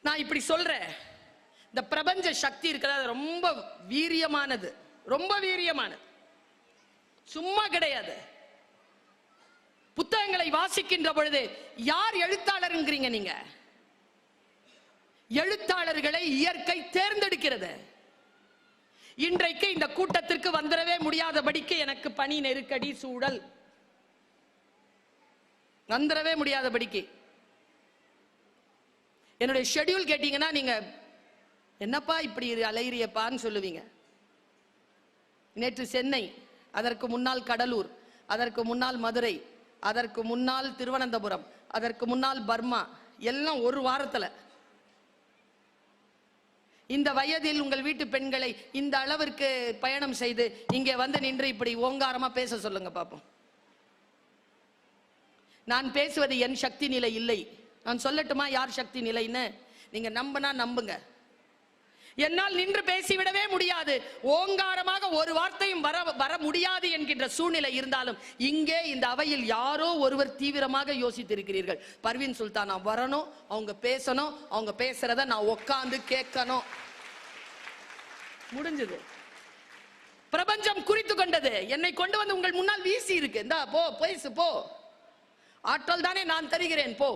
நான் இப்படி சொல்றேன். இந்த பிரபஞ்ச சக்தி இருக்கிறது அது ரொம்ப வீரியமானது. ரொம்ப வீரியமானது. சும்மா கிடையாது. புத்தகங்களை வாசிக்கின்ற பொழுது யார் எழுத்தாளருங்கிறீங்க நீங்க? எழுத்தாளர்களை இயற்கை தேர்ந்தெடுக்கிறது. இன்றைக்கு இந்த கூட்டத்திற்கு வந்துடவே முடியாதபடிக்கு எனக்கு பணி நெருக்கடி சூழல். வந்துடவே முடியாதபடிக்கு. என்னுடைய ஷெட்யூல் கேட்டீங்கன்னா நீங்க என்னப்பா இப்படி அலையிறியப்பான்னு சொல்லுவீங்க. நேற்று சென்னை அதற்கு முன்னால் கடலூர் அதற்கு முன்னால் மதுரை அதற்கு முன்னால் திருவனந்தபுரம் அதற்கு முன்னால் பர்மா எல்லாம் ஒரு வாரத்துல. இந்த வயதில் உங்கள் வீட்டு பெண்களை இந்த அளவிற்கு பயணம் செய்து இங்கே வந்து நின்று இப்படி ஓங்காரமா பேச சொல்லுங்க பாப்போம். நான் பேசுவது என் சக்தி நிலை இல்லை. நான் சொல்லட்டுமா யார் சக்தி நிலைன்னு? நீங்க நம்பினா நம்புங்க. என்னால் நின்று பேசிவிடவே முடியாது. ஓங்காரமாக ஒரு வார்த்தையும் வர வர முடியாது என்கின்ற சூழ்நிலை இருந்தாலும் இங்கே இந்த அவையில் யாரோ ஒருவர் தீவிரமாக யோசித்திருக்கிறீர்கள். பர்வீன் சுல்தான் நான் வரணும் அவங்க பேசணும் அவங்க பேசுறத நான் உட்காந்து கேட்கணும். முடிஞ்சது. பிரபஞ்சம் குறித்து கொண்டது. என்னை கொண்டு வந்து உங்கள் முன்னால் வீசி இருக்கு இந்தா போ பேசு போ. ஆற்றல் தானே நான் தருகிறேன் போ.